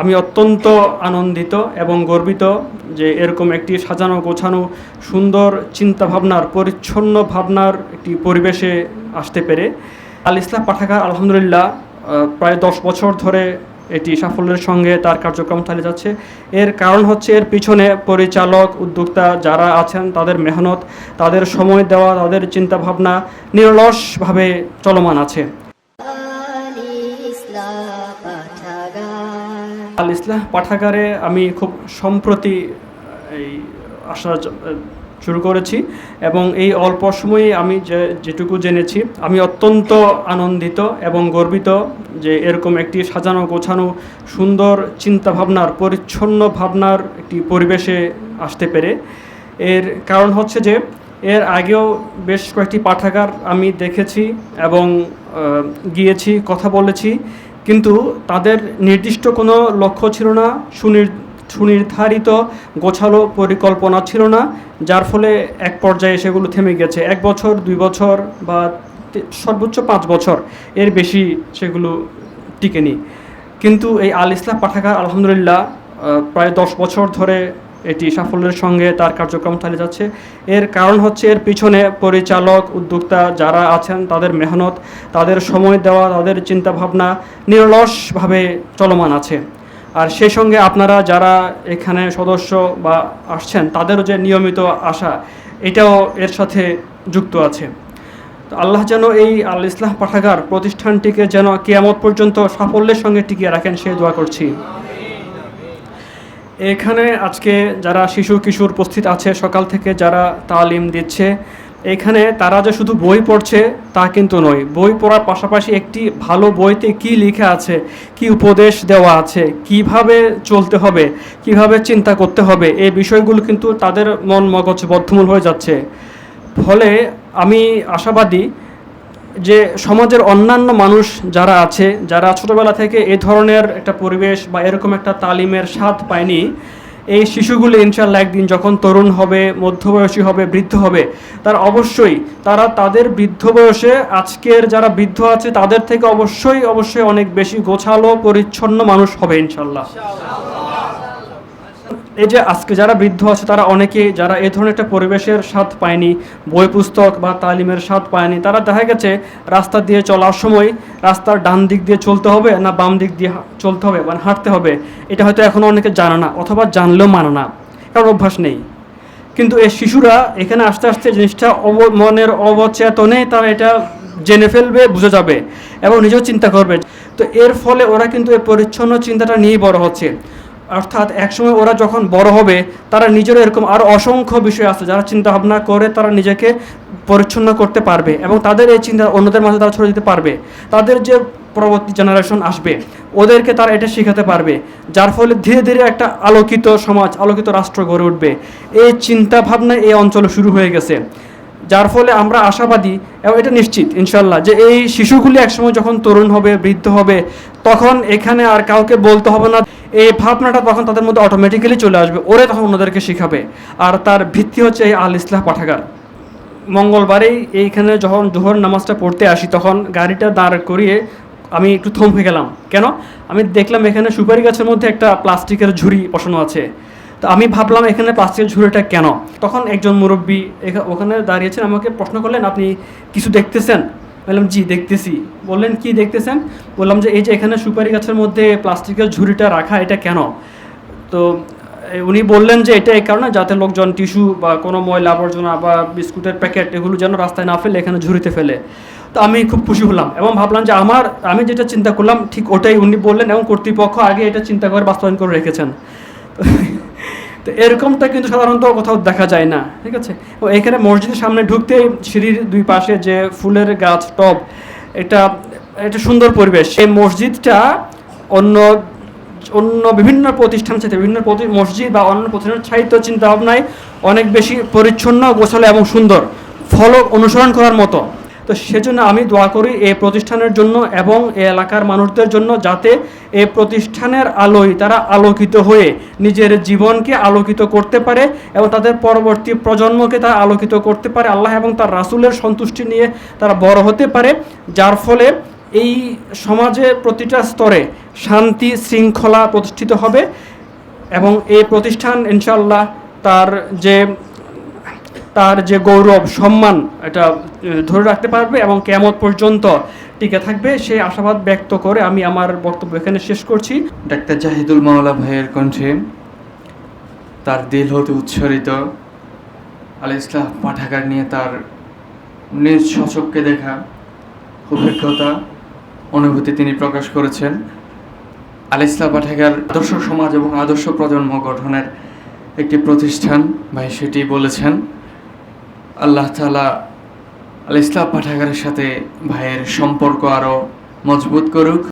আমি অত্যন্ত আনন্দিত এবং গর্বিত যে এরকম একটি সাজানো গোছানো সুন্দর চিন্তা ভাবনার পরিচ্ছন্ন ভাবনার একটি পরিবেশে আসতে পেরে আল ইসলাম পাঠাগার, আলহামদুলিল্লাহ প্রায় দশ বছর ধরে এটি সাফল্যের সঙ্গে তার কার্যক্রম চালিয়ে যাচ্ছে। এর কারণ হচ্ছে এর পিছনে পরিচালক, উদ্যোক্তা যারা আছেন, তাদের মেহনত, তাদের সময় দেওয়া, তাদের চিন্তাভাবনা নিরলসভাবে চলমান আছে। আল ইসলাহ পাঠাগারে আমি খুব সম্প্রতি এই আসা শুরু করেছি এবং এই অল্প সময়ে আমি যে, যেটুকু জেনেছি, আমি অত্যন্ত আনন্দিত এবং গর্বিত যে এরকম একটি সাজানো গোছানো সুন্দর চিন্তা ভাবনার পরিচ্ছন্ন ভাবনার একটি পরিবেশে আসতে পেরে। এর কারণ হচ্ছে যে, এর আগেও বেশ কয়েকটি পাঠাগার আমি দেখেছি এবং গিয়েছি, কথা বলেছি। কিন্তু তাদের নির্দিষ্ট কোনো লক্ষ্য ছিল না, সুনির সুনির্ধারিত গোছালো পরিকল্পনা ছিল না, যার ফলে এক পর্যায়ে সেগুলো থেমে গেছে। এক বছর, দুই বছর বা সর্বোচ্চ পাঁচ বছর এর বেশি সেগুলো টিকেনি। কিন্তু এই আল ইসলাম পাঠাগার আলহামদুলিল্লাহ প্রায় দশ বছর ধরে এটি সাফল্যের সঙ্গে তার কার্যক্রম চালিয়ে যাচ্ছে। এর কারণ হচ্ছে এর পিছনে পরিচালক, উদ্যোক্তা যারা আছেন, তাদের মেহনত, তাদের সময় দেওয়া, তাদের চিন্তাভাবনা নিরলসভাবে চলমান আছে। আর সেই সঙ্গে আপনারা যারা এখানে সদস্য বা আসছেন, তাদেরও যে নিয়মিত আসা, এটাও এর সাথে যুক্ত আছে। তো আল্লাহ যেন এই আল ইসলাম পাঠাগার প্রতিষ্ঠানটিকে যেন কেয়ামত পর্যন্ত সাফল্যের সঙ্গে টিকিয়ে রাখেন, সে দোয়া করছি। এখানে আজকে যারা শিশু কিশোর উপস্থিত আছে, সকাল থেকে যারা তালিম দিচ্ছে, এখানে তারা যে শুধু বই পড়ছে তা কিন্তু নয়। বই পড়ার পাশাপাশি একটি ভালো বইতে কি লেখা আছে, কি উপদেশ দেওয়া আছে, কীভাবে চলতে হবে, কীভাবে চিন্তা করতে হবে এই বিষয়গুলো কিন্তু তাদের মন মগজ বদ্ধমূল হয়ে যাচ্ছে। ফলে আমি আশাবাদী যে সমাজের অন্যান্য মানুষ যারা আছে, যারা ছোটবেলা থেকে এ ধরনের একটা পরিবেশ বা এরকম একটা তালিমের স্বাদ পায়নি, এই শিশুগুলো ইনশাল্লাহ একদিন যখন তরুণ হবে, মধ্যবয়সী হবে, বৃদ্ধ হবে, তার অবশ্যই, তারা তাদের বৃদ্ধ বয়সে, আজকের যারা বৃদ্ধ আছে তাদের থেকে অবশ্যই অবশ্যই অনেক বেশি গোছালো, পরিচ্ছন্ন মানুষ হবে ইনশাল্লাহ এই যে আজকে যারা বৃদ্ধ আছে, তারা অনেকে যারা এই ধরনের একটা পরিবেশের স্বাদ পায়নি, বই পুস্তক বা তালিমের স্বাদ পায়নি, তারা দেখা গেছে রাস্তা দিয়ে চলার সময় রাস্তার ডান দিক দিয়ে চলতে হবে না বাম দিক দিয়ে চলতে হবে মানে হাঁটতে হবে। এটা হয়তো এখনও অনেকে জানে না অথবা জানলেও মানে না, কারণ অভ্যাস নেই। কিন্তু এই শিশুরা এখানে আস্তে আস্তে জিনিসটা অব মনের অবচেতনে তারা এটা জেনে ফেলবে, বুঝে যাবে এবং নিজেও চিন্তা করবে। তো এর ফলে ওরা কিন্তু এই পরিচ্ছন্ন চিন্তাটা নিয়েই বড় হচ্ছে। অর্থাৎ একসময় ওরা যখন বড় হবে, তারা নিজেরও এরকম আরও অসংখ্য বিষয় আছে যারা চিন্তা ভাবনা করে তারা নিজেকে পরিচ্ছন্ন করতে পারবে এবং তাদের এই চিন্তা অন্যদের মাঝে তারা ছড়িয়ে দিতে পারবে। তাদের যে পরবর্তী জেনারেশন আসবে, ওদেরকে তারা এটা শেখাতে পারবে, যার ফলে ধীরে ধীরে একটা আলোকিত সমাজ, আলোকিত রাষ্ট্র গড়ে উঠবে। এই চিন্তা ভাবনা এই অঞ্চলে শুরু হয়ে গেছে। যার ফলে আমরা আশাবাদী এবং এটা নিশ্চিত ইনশাল্লাহ যে এই শিশুগুলি একসময় যখন তরুণ হবে, বৃদ্ধ হবে, তখন এখানে আর কাউকে বলতে হবে না। এই ভাবনাটা তখন তাদের মধ্যে অটোমেটিক্যালি চলে আসবে, ওরে তখন অন্যদেরকে শেখাবে। আর তার ভিত্তি হচ্ছে এই আল ইসলাহ পাঠাগার। মঙ্গলবারেই এইখানে যখন জোহর নামাজটা পড়তে আসি, তখন গাড়িটা দাঁড় করিয়ে আমি একটু থমকে গেলাম। কেন? আমি দেখলাম এখানে সুপারি গাছের মধ্যে একটা প্লাস্টিকের ঝুড়ি বসানো আছে। তো আমি ভাবলাম এখানে প্লাস্টিকের ঝুড়িটা কেন? তখন একজন মুরব্বী ওখানে দাঁড়িয়েছেন, আমাকে প্রশ্ন করলেন, আপনি কিছু দেখতেছেন? বললাম, জি, দেখতেছি। বললেন, কি দেখতেছেন? বললাম যে, এই যে এখানে সুপারি গাছের মধ্যে প্লাস্টিকের ঝুড়িটা রাখা, এটা কেন? তো উনি বললেন যে, এটা এই কারণে যাতে লোকজন টিস্যু বা কোনো ময়লা আবর্জনা বা বিস্কুটের প্যাকেট এগুলো যেন রাস্তায় না ফেলে, এখানে ঝুড়িতে ফেলে। তো আমি খুব খুশি হলাম এবং ভাবলাম যে, আমার, আমি যেটা চিন্তা করলাম, ঠিক ওটাই উনি বললেন এবং কর্তৃপক্ষ আগে এটা চিন্তা করে বাস্তবায়ন করে রেখেছেন। তো এরকমটা কিন্তু সাধারণত কোথাও দেখা যায় না, ঠিক আছে? ও এখানে মসজিদের সামনে ঢুকতে সিঁড়ির দুই পাশে যে ফুলের গাছ টব, এটা একটা সুন্দর পরিবেশ। এই মসজিদটা অন্য অন্য বিভিন্ন প্রতিষ্ঠান সাথে বিভিন্ন মসজিদ বা অন্য প্রতিষ্ঠানের সাহিত্য চিন্তা ভাবনায় অনেক বেশি পরিচ্ছন্ন, গোছালো এবং সুন্দর। ফলো অনুসরণ করার মতো। তো সেজন্য আমি দোয়া করি এই প্রতিষ্ঠানের জন্য এবং এই এলাকার মানুষদের জন্য যাতে এই প্রতিষ্ঠানের আলোয় তারা আলোকিত হয়ে নিজের জীবনকে আলোকিত করতে পারে এবং তাদের পরবর্তী প্রজন্মকে তারা আলোকিত করতে পারে, আল্লাহ এবং তার রাসূলের সন্তুষ্টি নিয়ে তারা বড় হতে পারে, যার ফলে এই সমাজে প্রতিটা স্তরে শান্তি শৃঙ্খলা প্রতিষ্ঠিত হবে এবং এই প্রতিষ্ঠান ইনশাল্লাহ তার যে তার যে গৌরব, সম্মান, এটা ধরে রাখতে পারবে এবং কেমন পর্যন্ত টিকে থাকবে সেই আশাবাদ ব্যক্ত করে আমি আমার বক্তব্য এখানে শেষ করছি। ডাক্তার জাহিদুল মাওলা ভাইয়ের কণ্ঠে তার দিল হতে উচ্ছরিত আল ইসলাম পাঠাগার নিয়ে তার নিজ সচককে দেখা, অভিজ্ঞতা, অনুভূতি তিনি প্রকাশ করেছেন। আল ইসলাম পাঠাগার আদর্শ সমাজ এবং আদর্শ প্রজন্ম গঠনের একটি প্রতিষ্ঠান, ভাই সেটি বলেছেন। আল্লাহ তালা আল ইসলাম পাঠাগারের সাথে ভাইয়ের সম্পর্ক আরও মজবুত করুক।